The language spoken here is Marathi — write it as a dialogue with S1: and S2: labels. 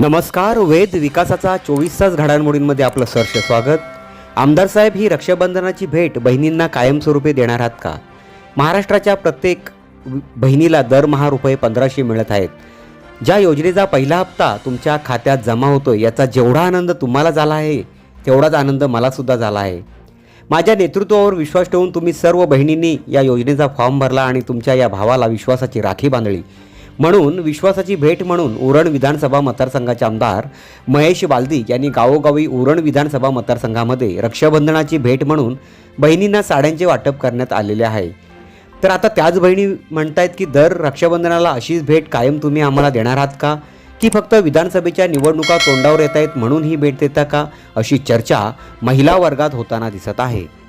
S1: नमस्कार वेद विकासाचा चोवीस तास घडामोडींमध्ये आपलं सहर्ष स्वागत. आमदार साहेब ही रक्षाबंधनाची भेट बहिणींना कायमस्वरूपी देणार आहात का? महाराष्ट्राच्या प्रत्येक बहिणीला दरमहा रुपये पंधराशे मिळत आहेत. ज्या योजनेचा पहिला हप्ता तुमच्या खात्यात जमा होतो याचा जेवढा आनंद तुम्हाला झाला आहे तेवढाच आनंद मलासुद्धा झाला आहे. माझ्या नेतृत्वावर विश्वास ठेवून तुम्ही सर्व बहिणींनी या योजनेचा फॉर्म भरला आणि तुमच्या या भावाला विश्वासाची राखी बांधली. म्हणून विश्वासाची भेट म्हणून उरण विधानसभा मतदारसंघाचे आमदार महेश बालदी यांनी गावोगावी उरण विधानसभा मतदारसंघामध्ये रक्षाबंधनाची भेट म्हणून बहिणींना साड्यांचे वाटप करण्यात आलेले आहे. तर आता त्याच बहिणी म्हणतायत की दर रक्षाबंधनाला अशीच भेट कायम तुम्ही आम्हाला देणार आहात का? की फक्त विधानसभेच्या निवडणुका तोंडावर येत आहेत म्हणून ही भेट देता का? अशी चर्चा महिला वर्गात होताना दिसत आहे.